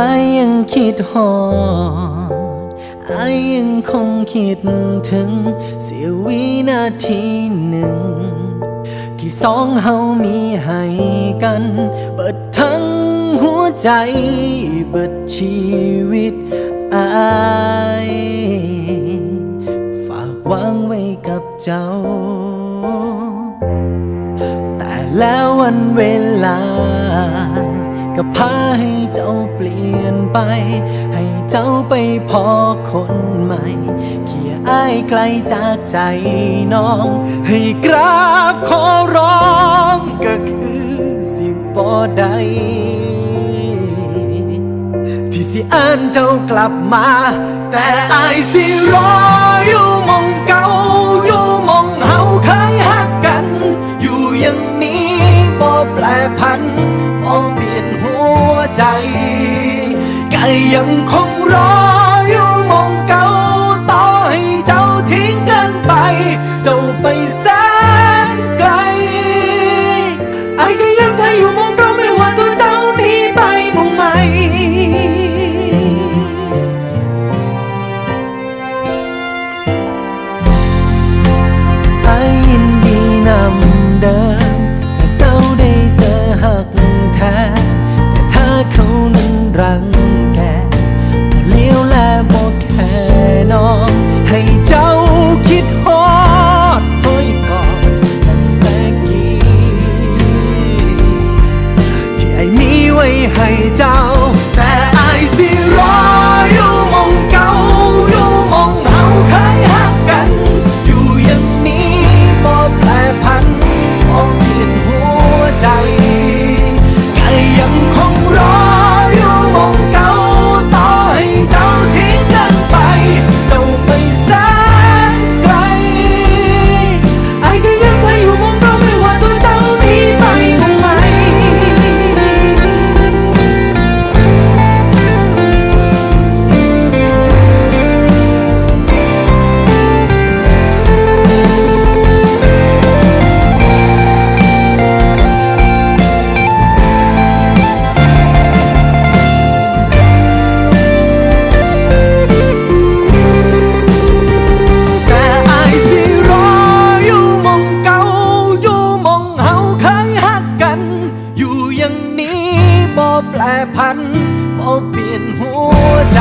อายยังคิดหอดอายยังคงคิดถึงเสียววินาทีหนึ่ง ที่สองเฮามีให้กันเปิดทั้งหัวใจเปิดชีวิตอายฝากวางไว้กับเจ้า แต่แล้ววันเวลา ก็พาให้เจ้าเปลี่ยนไป ให้เจ้าไปพอคนใหม่ เขี่ยอ้ายไกลจากใจน้อง ให้กราบขอร้องก็คือสิบ่ได้ที่สิอ่านเจ้ากลับมา แต่อายสิรออยู่มอ ยังคงรออยู่มองเก่าต่อให้เจ้าทิ้งกันไป เจ้าไปแสนไกลไอ้ก็ยังใจอยู่มองก็ไม่ว่า ไว้ แปรพันบ่เปลี่ยนหัวใจ